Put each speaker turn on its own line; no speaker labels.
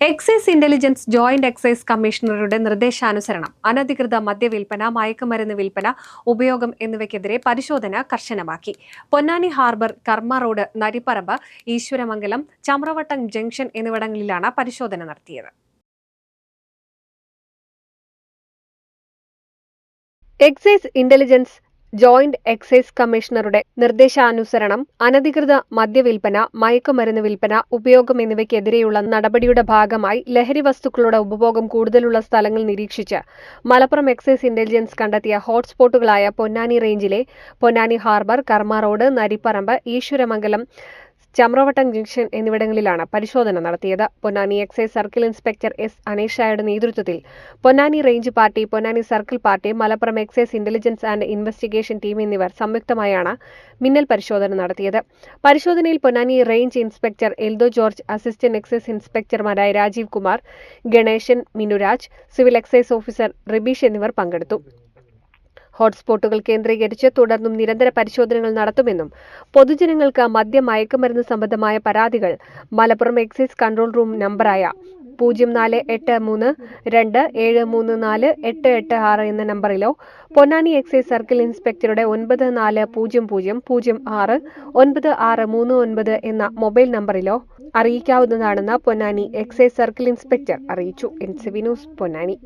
Excise intelligence joint excise കമ്മീഷണറുടെ നിർദ്ദേശാനുസരണം അനധികൃത മദ്യവിൽപ്പന മയക്കുമരുന്ന് വിൽപ്പന ഉപയോഗം എന്നിവയ്ക്കെതിരെ പരിശോധന കർശനമാക്കി. Ponnani harbour Karma road Naripparamba Eswaramangalam Chamravattam junction എന്നിവിടങ്ങളിലാണ് പരിശോധന നടത്തിയത്. എക്സൈസ് ഇന്റലിജൻസ് ജോയിന്റ് എക്സൈസ് കമ്മീഷണറുടെ നിർദ്ദേശാനുസരണം അനധികൃത മദ്യവിൽപ്പന മയക്കുമരുന്ന് വിൽപ്പന ഉപയോഗം എന്നിവയ്ക്കെതിരെയുള്ള നടപടിയുടെ ഭാഗമായി ലഹരി വസ്തുക്കളുടെ ഉപഭോഗം കൂടുതലുള്ള സ്ഥലങ്ങൾ നിരീക്ഷിച്ച് മലപ്പുറം എക്സൈസ് ഇന്റലിജൻസ് കണ്ടെത്തിയ ഹോട്ട്സ്പോട്ടുകളായ പൊന്നാനി റേഞ്ചിലെ Ponnani harbour Karma road Naripparamba Eswaramangalam Chamravattam junction എന്നിവിടങ്ങളിലാണ് പരിശോധന നടത്തിയത്. Ponnani excise circle inspector S അനീഷയുടെ നേതൃത്വത്തിൽ Ponnani range party Ponnani circle party Malappuram excise intelligence and investigation team എന്നിവർ സംയുക്തമായാണ് മിന്നൽ പരിശോധന നടത്തിയത്. പരിശോധനയിൽ Ponnani range inspector Eldo George assistant excise ഇൻസ്പെക്ടർമാരായ Rajeev Kumar Ganesan Minuraj civil excise officer Ribeesh എന്നിവർ പങ്കെടുത്തു. ഹോട്ട്സ്പോട്ടുകൾ കേന്ദ്രീകരിച്ച് തുടർന്നും നിരന്തര പരിശോധനകൾ നടത്തുമെന്നും പൊതുജനങ്ങൾക്ക് മദ്യ മയക്കുമരുന്ന് സംബന്ധമായ പരാതികൾ. മലപ്പുറം എക്സൈസ് കൺട്രോൾ റൂം നമ്പറായ പൂജ്യം നാല് എട്ട് മൂന്ന് രണ്ട് ഏഴ് മൂന്ന് നാല് എട്ട് എട്ട് ആറ് എന്ന നമ്പറിലോ പൊന്നാനി എക്സൈസ് സർക്കിൾ ഇൻസ്പെക്ടറുടെ ഒൻപത് നാല് പൂജ്യം പൂജ്യം പൂജ്യം ആറ് ഒൻപത് ആറ് മൂന്ന് ഒൻപത് എന്ന മൊബൈൽ നമ്പറിലോ അറിയിക്കാവുന്നതാണെന്ന് പൊന്നാനി എക്സൈസ് സർക്കിൾ ഇൻസ്പെക്ടർ അറിയിച്ചു. N news Ponnani.